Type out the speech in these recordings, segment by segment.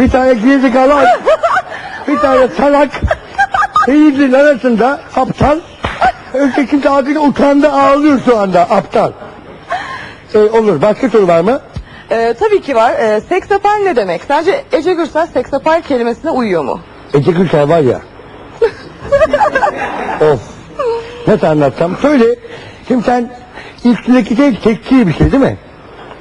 Bir tane gerizekalı bir tane salak. Eğitim arasında aptal. Öteki adıyla utandı ağlıyor şu anda aptal. Ee, olur. Başka soru var mı? Ee, tabii ki var. Ee, seksapal ne demek? Sence Ece Gürsel seksapal kelimesine uyuyor mu? Ece Gülşah var ya. of. Nasıl anlatsam? Söyle. Şimdi sen üstündeki şey seksi bir şey değil mi?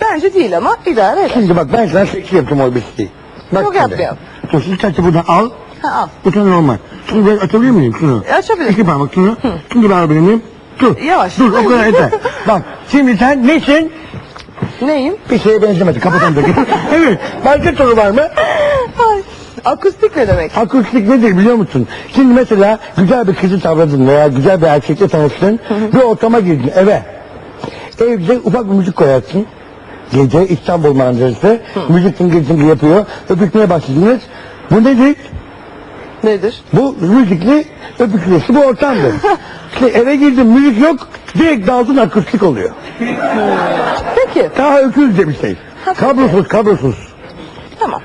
Bence değil ama idare eder. Şimdi bak ben sana seksi yaptım o bir şey. Bak Yok şimdi. yapmayalım. Dur sen de buradan al. Ha, al. Bu tane normal. Şunu böyle açabilir miyim şunu? E, açabilirsin. İki parmak şunu. Şimdi ben alabilir miyim? Dur. Yavaş. Dur o kadar yeter. Bak şimdi sen nesin? Neyim? Bir şeye benzemedi. Kapatalım da. evet. Başka soru var mı? Ay. Akustik ne demek? Akustik nedir biliyor musun? Şimdi mesela güzel bir kızı tavladın veya güzel bir erkekle tanıştın. bir ortama girdin eve. Evde ufak bir müzik koyarsın. Gece İstanbul manzarası. Müzik tıngır tıngır yapıyor. Öpüşmeye başladınız. Bu nedir? Nedir? Bu müzikli öpüşmesi bu ortamdır. işte eve girdin müzik yok. Direkt daldın akustik oluyor. Peki. Daha öküz de bir şey. Kablosuz kablosuz. Tamam.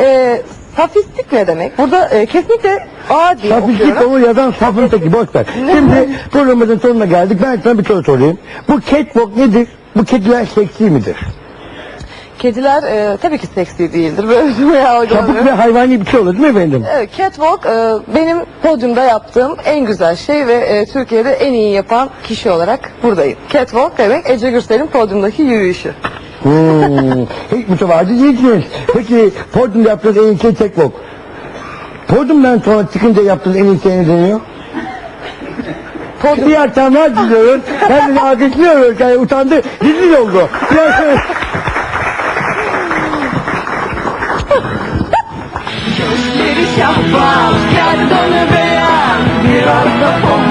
Ee, safistik ne demek? Burada e, kesinlikle A diye Safistik okuyorum. onu yazan safın teki boş ver. Şimdi programımızın sonuna geldik. Ben sana bir soru sorayım. Bu catwalk nedir? Bu kediler seksi midir? Kediler e, tabii ki seksi değildir. Böyle bir Sapık algılamıyorum. ve hayvani bir şey olur değil mi efendim? Evet, catwalk e, benim podyumda yaptığım en güzel şey ve e, Türkiye'de en iyi yapan kişi olarak buradayım. Catwalk demek Ece Gürsel'in podyumdaki yürüyüşü. Hmm. Hiç mütevazi değilsiniz. Peki podyumda yaptığınız en iyi şey catwalk. Podyumdan sonra çıkınca yaptığınız en iyi şey ne deniyor? Podyum, İyi akşamlar diliyoruz. Kendini alkışlıyoruz. Yani utandı. Rezil oldu. Yani- Şeffaf, gel donu beyaz, biraz da pomponu.